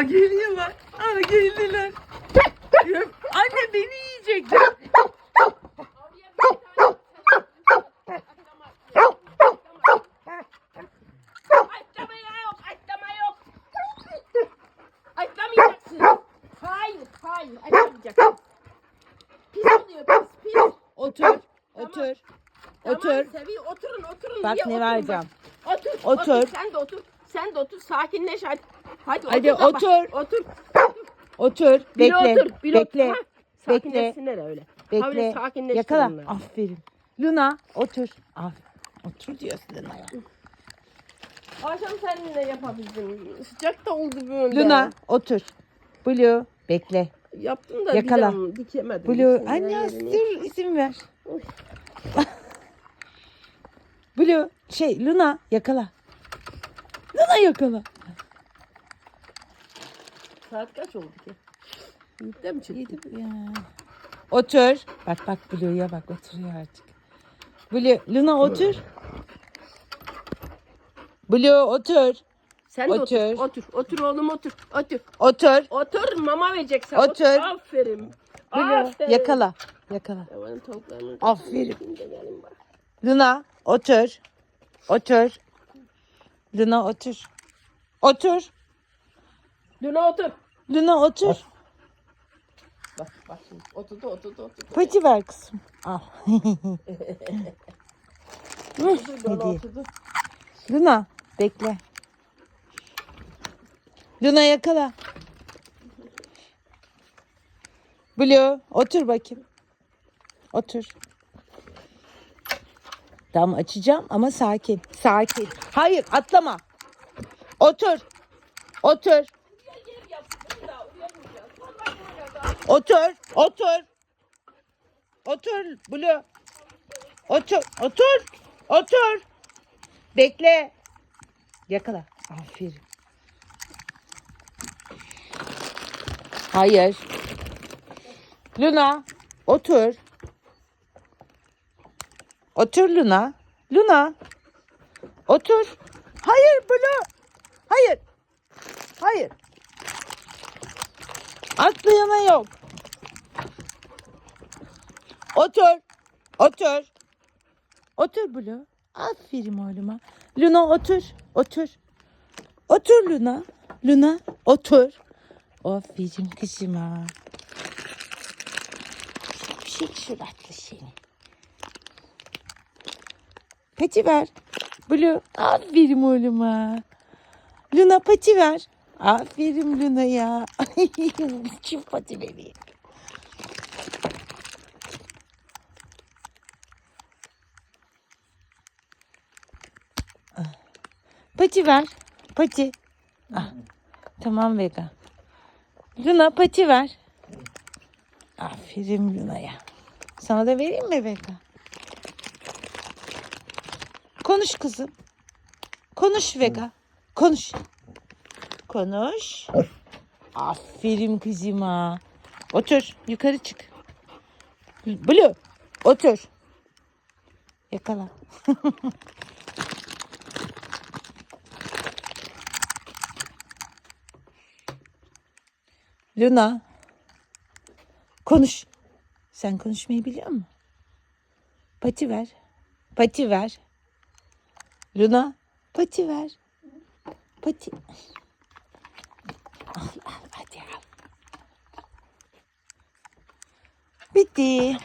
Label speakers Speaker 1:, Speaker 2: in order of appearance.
Speaker 1: Aa geliyorlar. Aa geldiler. Anne beni yiyecekler.
Speaker 2: Pis.
Speaker 1: Otur. Otur.
Speaker 2: Tamam,
Speaker 1: Otur.
Speaker 2: Sevi, oturun, oturun.
Speaker 1: Bak
Speaker 2: Niye
Speaker 1: ne
Speaker 2: oturun
Speaker 1: vereceğim.
Speaker 2: Otur,
Speaker 1: Otur.
Speaker 2: otur. Sen de otur. Sen de otur, sakinleş hadi. Hadi,
Speaker 1: Hadi
Speaker 2: otur.
Speaker 1: otur.
Speaker 2: Otur.
Speaker 1: Otur.
Speaker 2: Biri
Speaker 1: Bekle.
Speaker 2: otur, biri
Speaker 1: Bekle.
Speaker 2: otur. Ha, Sakinleşsinler öyle.
Speaker 1: Bekle.
Speaker 2: Sakinleşsin
Speaker 1: Yakala.
Speaker 2: onlar.
Speaker 1: Aferin. Luna otur. Aferin. Otur diyorsun Luna'ya.
Speaker 2: Akşam seninle yapabildim. Sıcak da oldu böyle.
Speaker 1: Luna otur. Blue bekle.
Speaker 2: Yaptım da
Speaker 1: Yakala.
Speaker 2: diyeceğim, dikemedim.
Speaker 1: Blue anne dur isim ver. Blue şey Luna yakala. Luna yakala.
Speaker 2: Saat kaç oldu ki? Yedide mi çıktı?
Speaker 1: Yedi ya. Otur. Bak bak Blue'ya bak oturuyor artık. Blue Luna otur. Blue otur.
Speaker 2: Sen de otur.
Speaker 1: Otur.
Speaker 2: Otur. Otur oğlum otur. Otur.
Speaker 1: Otur.
Speaker 2: Otur mama vereceksin.
Speaker 1: Otur.
Speaker 2: Aferin.
Speaker 1: Blue
Speaker 2: Aferin.
Speaker 1: yakala. Yakala. Aferin. Luna otur. Otur. Luna otur. Otur.
Speaker 2: Luna otur.
Speaker 1: Luna otur.
Speaker 2: Bak bak şimdi. Oturdu oturdu oturdu.
Speaker 1: Pati ver kızım. Al.
Speaker 2: Oturdu Luna oturdu.
Speaker 1: Luna bekle. Luna yakala. Blue otur bakayım. Otur. Tamam açacağım ama sakin. Sakin. Hayır atlama. Otur. Otur. Otur. Otur. Otur Blue. Otur. Otur. Otur. Bekle. Yakala. Aferin. Hayır. Luna, otur. Otur Luna. Luna. Otur. Hayır Blue. Hayır. Hayır. Atlayana yok. Otur. Otur. Otur Blue. Aferin oğluma. Luna otur. Otur. Otur Luna. Luna otur. Aferin kızıma. Şey suratlı seni. Pati ver. Blue. Aferin oğluma. Luna pati ver. Aferin Luna ya. Kim pati veriyor? Pati ver. Pati. Ah. Tamam Vega. Luna pati ver. Aferin Luna'ya. Sana da vereyim mi Vega? Konuş kızım. Konuş Vega. Konuş. Konuş. Aferin kızıma. Otur. Yukarı çık. Blue. Otur. Yakala. Luna. Konuş. Sen konuşmayı biliyor musun? Pati ver. Pati ver. Luna. Pati ver. Pati. Bitti.